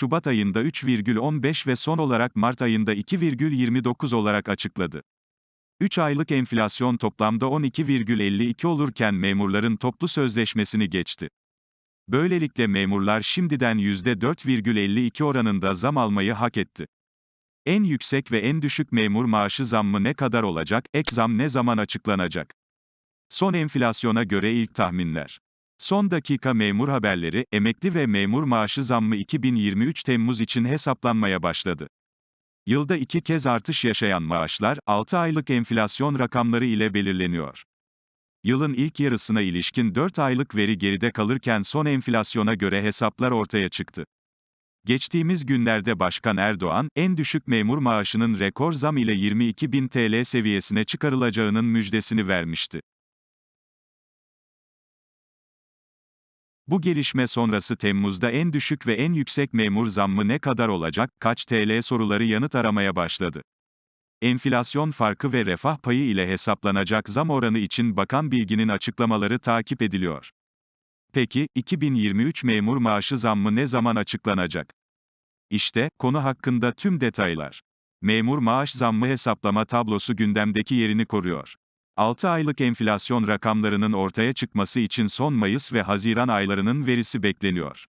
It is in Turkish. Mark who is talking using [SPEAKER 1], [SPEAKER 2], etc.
[SPEAKER 1] Şubat ayında 3,15 ve son olarak Mart ayında 2,29 olarak açıkladı. 3 aylık enflasyon toplamda 12,52 olurken memurların toplu sözleşmesini geçti. Böylelikle memurlar şimdiden %4,52 oranında zam almayı hak etti. En yüksek ve en düşük memur maaşı zammı ne kadar olacak, ek zam ne zaman açıklanacak? Son enflasyona göre ilk tahminler. Son dakika memur haberleri, emekli ve memur maaşı zammı 2023 Temmuz için hesaplanmaya başladı. Yılda iki kez artış yaşayan maaşlar, 6 aylık enflasyon rakamları ile belirleniyor. Yılın ilk yarısına ilişkin 4 aylık veri geride kalırken son enflasyona göre hesaplar ortaya çıktı. Geçtiğimiz günlerde Başkan Erdoğan, en düşük memur maaşının rekor zam ile 22 bin TL seviyesine çıkarılacağının müjdesini vermişti. Bu gelişme sonrası Temmuz'da en düşük ve en yüksek memur zammı ne kadar olacak, kaç TL soruları yanıt aramaya başladı. Enflasyon farkı ve refah payı ile hesaplanacak zam oranı için Bakan Bilgin'in açıklamaları takip ediliyor. Peki, 2023 memur maaşı zammı ne zaman açıklanacak? İşte, konu hakkında tüm detaylar. Memur maaş zammı hesaplama tablosu gündemdeki yerini koruyor. 6 aylık enflasyon rakamlarının ortaya çıkması için son Mayıs ve Haziran aylarının verisi bekleniyor.